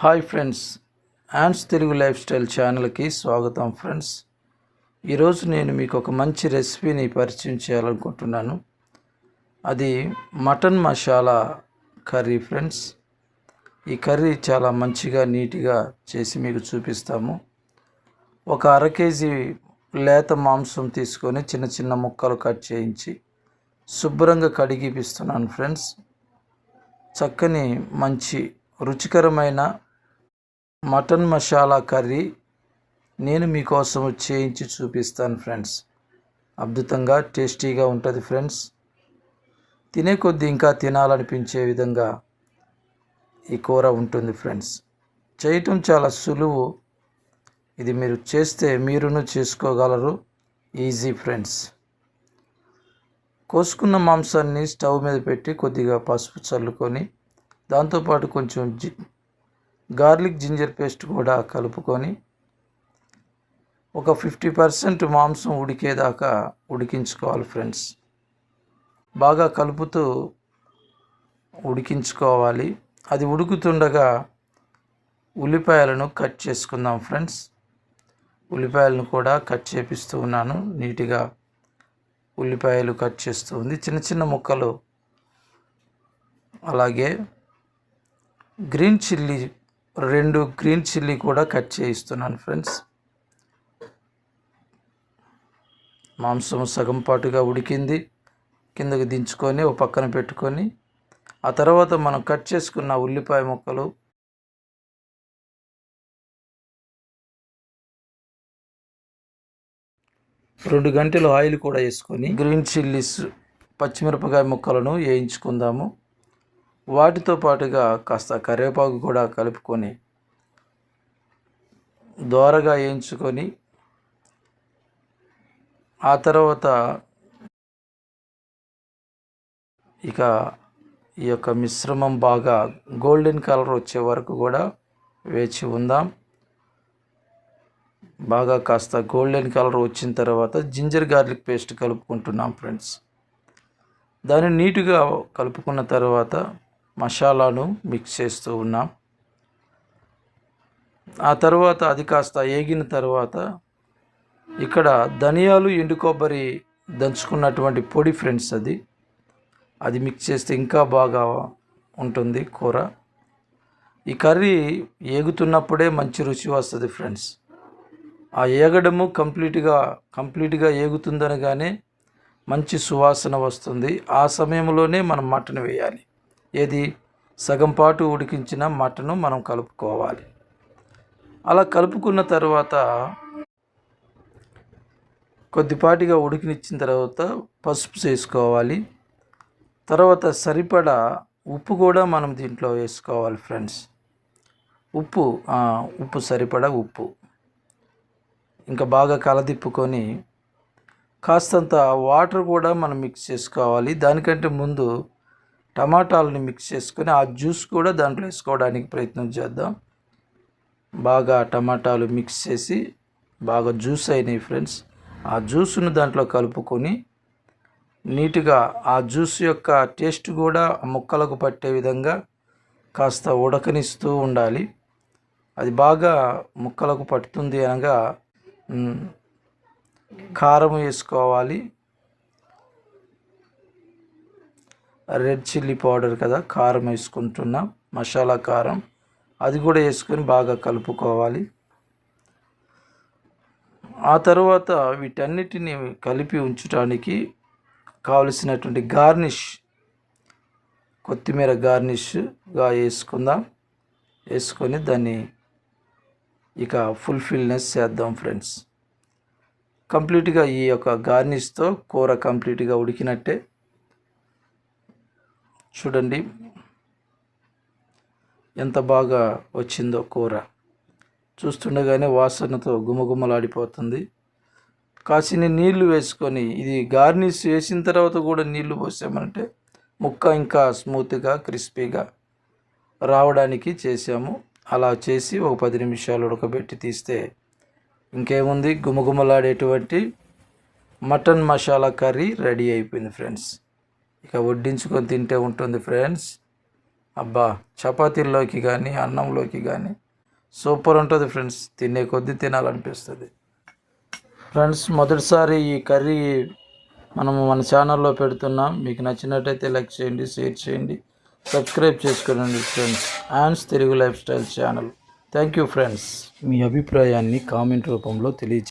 Hi friends యాన్స్ Telugu lifestyle ఛానల్కి స్వాగతం ఫ్రెండ్స్. ఈరోజు నేను మీకు ఒక మంచి రెసిపీని పరిచయం చేయాలనుకుంటున్నాను. అది మటన్ మసాలా కర్రీ ఫ్రెండ్స్. ఈ కర్రీ చాలా మంచిగా నీట్గా చేసి మీకు చూపిస్తాము. ఒక అర కేజీ లేత మాంసం తీసుకొని చిన్న చిన్న ముక్కలు కట్ చేయించి శుభ్రంగా కడిగిపిస్తున్నాను ఫ్రెండ్స్. చక్కని మంచి రుచికరమైన మటన్ మసాలా కర్రీ నేను మీకోసం చేయించి చూపిస్తాను ఫ్రెండ్స్. అద్భుతంగా టేస్టీగా ఉంటుంది ఫ్రెండ్స్. తినే కొద్దీ ఇంకా తినాలనిపించే విధంగా ఈ కూర ఉంటుంది ఫ్రెండ్స్. చేయటం చాలా సులువు. ఇది మీరు చేస్తే మీరును చేసుకోగలరు. Easy friends. కోసుకున్న మాంసాన్ని స్టవ్ మీద పెట్టి కొద్దిగా పసుపు చల్లుకొని దాంతోపాటు కొంచెం జి గార్లిక్ జింజర్ పేస్ట్ కూడా కలుపుకొని ఒక ఫిఫ్టీ పర్సెంట్ మాంసం ఉడికేదాకా ఉడికించుకోవాలి ఫ్రెండ్స్. బాగా కలుపుతూ ఉడికించుకోవాలి. అది ఉడుకుతుండగా ఉల్లిపాయలను కట్ చేసుకుందాం ఫ్రెండ్స్. ఉల్లిపాయలను కూడా కట్ చేపిస్తూ ఉన్నాను. నీట్గా ఉల్లిపాయలు కట్ చేస్తూ ఉంది. చిన్న చిన్న ముక్కలు. అలాగే గ్రీన్ చిల్లీ రెండు గ్రీన్ చిల్లీ కూడా కట్ చేయిస్తున్నాను ఫ్రెండ్స్. మాంసం సగం పాటుగా ఉడికింది. కిందకి దించుకొని ఒక పక్కన పెట్టుకొని ఆ తర్వాత మనం కట్ చేసుకున్న ఉల్లిపాయ ముక్కలు రెండు గంటలు ఆయిల్ కూడా వేసుకొని గ్రీన్ చిల్లీస్ పచ్చిమిరపకాయ ముక్కలను వేయించుకుందాము. వాటితో పాటుగా కాస్త కరివేపాకు కూడా కలుపుకొని దోరగా వేయించుకొని ఆ తర్వాత ఇక ఈ యొక్క మిశ్రమం బాగా గోల్డెన్ కలర్ వచ్చే వరకు కూడా వేచి ఉందాం. బాగా కాస్త గోల్డెన్ కలర్ వచ్చిన తర్వాత జింజర్ గార్లిక్ పేస్ట్ కలుపుకుంటున్నాం ఫ్రెండ్స్. దాన్ని నీటుగా కలుపుకున్న తర్వాత మసాలాను మిక్స్ చేస్తూ ఉన్నాం. ఆ తర్వాత అది కాస్త ఏగిన తర్వాత ఇక్కడ ధనియాలు ఎండు కొబ్బరి దంచుకున్నటువంటి పొడి ఫ్రెండ్స్ అది. అది మిక్స్ చేస్తే ఇంకా బాగా ఉంటుంది కూర. ఈ కర్రీ ఏగుతున్నప్పుడే మంచి రుచి వస్తుంది ఫ్రెండ్స్ ఆ ఏగడము కంప్లీట్గా కంప్లీట్గా ఏగుతుందనగానే మంచి సువాసన వస్తుంది. ఆ సమయంలోనే మనం మటన్ వేయాలి. ఏది? సగం పాటు ఉడికించిన మటను మనం కలుపుకోవాలి. అలా కలుపుకున్న తర్వాత కొద్దిపాటిగా ఉడికినిచ్చిన తర్వాత పసుపు చేసుకోవాలి తర్వాత సరిపడా ఉప్పు కూడా మనం దీంట్లో వేసుకోవాలి ఫ్రెండ్స్. ఉప్పు ఉప్పు సరిపడా ఉప్పు. ఇంకా బాగా కలదిప్పుకొని కాస్తంత వాటర్ కూడా మనం మిక్స్ చేసుకోవాలి. దానికంటే ముందు టమాటాలని మిక్స్ చేసుకొని ఆ జ్యూస్ కూడా దాంట్లో వేసుకోవడానికి ప్రయత్నం చేద్దాం. బాగా టమాటాలు మిక్స్ చేసి బాగా జ్యూస్ అయినాయి ఫ్రెండ్స్ ఆ జ్యూస్ను దాంట్లో కలుపుకొని నీట్గా ఆ జ్యూస్ యొక్క టేస్ట్ కూడా ముక్కలకు పట్టే విధంగా కాస్త ఉడకనిస్తూ ఉండాలి. అది బాగా ముక్కలకు పట్టుతుంది అనగా కారం వేసుకోవాలి. రెడ్ చిల్లీ పౌడర్ కదా కారం వేసుకుంటున్నాం. మసాలా కారం అది కూడా వేసుకొని బాగా కలుపుకోవాలి. ఆ తర్వాత వీటన్నిటిని కలిపి ఉంచడానికి కావలసినటువంటి గార్నిష్ కొత్తిమీర గార్నిష్గా వేసుకుందాం. వేసుకొని దాన్ని ఇక ఫుల్ఫిల్నెస్ చేద్దాం ఫ్రెండ్స్. కంప్లీట్గా ఈ యొక్క గార్నిష్తో కూర కంప్లీట్గా ఉడికినట్టే. చూడండి. ఎంత బాగా వచ్చిందో కూర. చూస్తుండగానే వాసనతో గుమగుమలాడిపోతుంది. కాసిని నీళ్ళు వేసుకొని ఇది గార్నిష్ వేసిన తర్వాత కూడా నీళ్ళు పోసామంటే ముక్క ఇంకా స్మూత్గా క్రిస్పీగా రావడానికి చేసాము అలా చేసి ఒక పది నిమిషాలు ఉడకబెట్టి తీస్తే ఇంకేముంది? గుమగుమలాడేటువంటి మటన్ మసాలా కర్రీ రెడీ అయిపోయింది ఫ్రెండ్స్. ఇక వడ్డించుకొని తింటే ఉంటుంది ఫ్రెండ్స్. అబ్బా చపాతీల్లోకి కానీ అన్నంలోకి కానీ సూపర్ ఉంటుంది ఫ్రెండ్స్. తినే కొద్దీ తినాలనిపిస్తుంది. ఫ్రెండ్స్ మొదటిసారి ఈ కర్రీ మనము మన ఛానల్లో పెడుతున్నాం. మీకు నచ్చినట్టయితే లైక్ చేయండి షేర్ చేయండి సబ్స్క్రైబ్ చేసుకోండి friends. Yawns Telugu lifestyle channel. Thank you friends. మీ అభిప్రాయాన్ని కామెంట్ రూపంలో తెలియజేయండి